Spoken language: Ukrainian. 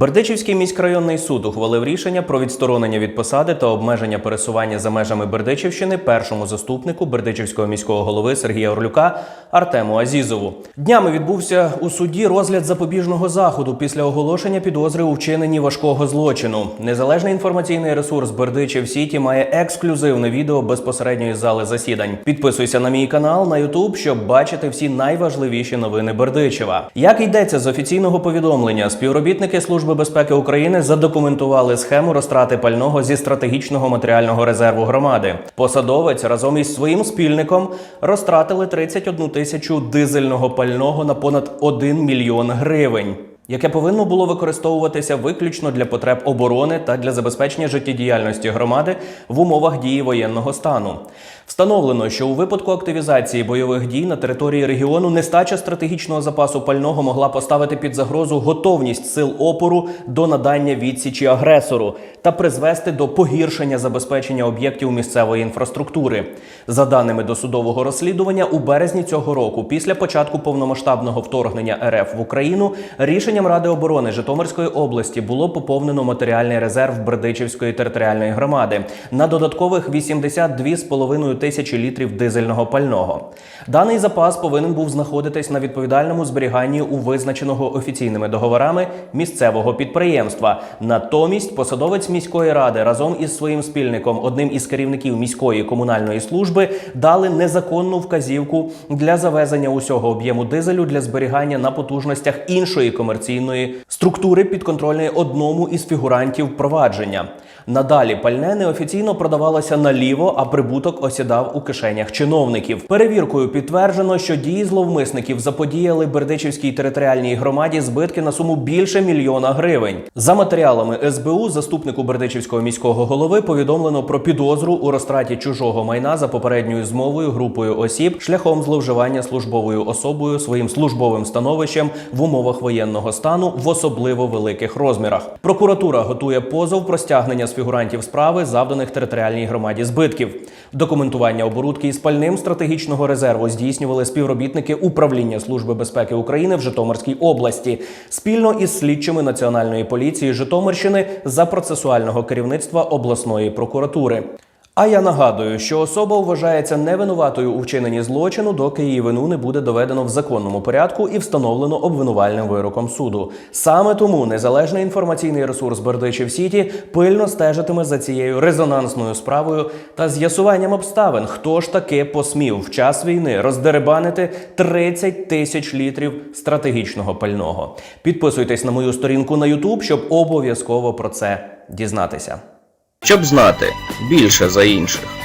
Бердичівський міськрайонний суд ухвалив рішення про відсторонення від посади та обмеження пересування за межами Бердичівщини першому заступнику Бердичівського міського голови Сергія Орлюка Артему Азізову. Днями відбувся у суді розгляд запобіжного заходу після оголошення підозри у вчиненні важкого злочину. Незалежний інформаційний ресурс Бердичів Сіті має ексклюзивне відео безпосередньо із зали засідань. Підписуйся на мій канал на YouTube, щоб бачити всі найважливіші новини Бердичева. Як йдеться з офіційного повідомлення, співробітники Служби безпеки України задокументували схему розтрати пального зі стратегічного матеріального резерву громади. Посадовець разом із своїм спільником розтратили 31 тисячу дизельного пального на понад 1 мільйон гривень. Яке повинно було використовуватися виключно для потреб оборони та для забезпечення життєдіяльності громади в умовах дії воєнного стану. Встановлено, що у випадку активізації бойових дій на території регіону нестача стратегічного запасу пального могла поставити під загрозу готовність сил опору до надання відсічі агресору та призвести до погіршення забезпечення об'єктів місцевої інфраструктури. За даними досудового розслідування, у березні цього року, після початку повномасштабного вторгнення РФ в Україну, рішенням Ради оборони Житомирської області було поповнено матеріальний резерв Бердичівської територіальної громади на додаткових 82,5 тисячі літрів дизельного пального. Даний запас повинен був знаходитись на відповідальному зберіганні у визначеного офіційними договорами місцевого підприємства. Натомість посадовець міської ради разом із своїм спільником, одним із керівників міської комунальної служби, дали незаконну вказівку для завезення усього об'єму дизелю для зберігання на потужностях іншої комерційної структури, підконтрольної одному із фігурантів провадження. Надалі пальне неофіційно продавалося наліво, а прибуток осідав у кишенях чиновників. Перевіркою підтверджено, що дії зловмисників заподіяли Бердичівській територіальній громаді збитки на суму більше мільйона гривень. За матеріалами СБУ, заступнику Бердичівського міського голови повідомлено про підозру у розтраті чужого майна за попередньою змовою групою осіб шляхом зловживання службовою особою своїм службовим становищем в умовах воєнного стану в особливо великих розмірах. Прокуратура готує позов про стягнення з фігурантів справи завданих територіальній громаді збитків. Документування оборудки із пальним стратегічного резерву здійснювали співробітники управління Служби безпеки України в Житомирській області спільно із слідчими національної поліції Житомирщини за процесуального керівництва обласної прокуратури. А я нагадую, що особа вважається невинуватою у вчиненні злочину, доки її вину не буде доведено в законному порядку і встановлено обвинувальним вироком суду. Саме тому незалежний інформаційний ресурс Бердичів Сіті пильно стежитиме за цією резонансною справою та з'ясуванням обставин, хто ж таки посмів в час війни роздеребанити 30 тисяч літрів стратегічного пального. Підписуйтесь на мою сторінку на YouTube, щоб обов'язково про це дізнатися. Щоб знати більше за інших.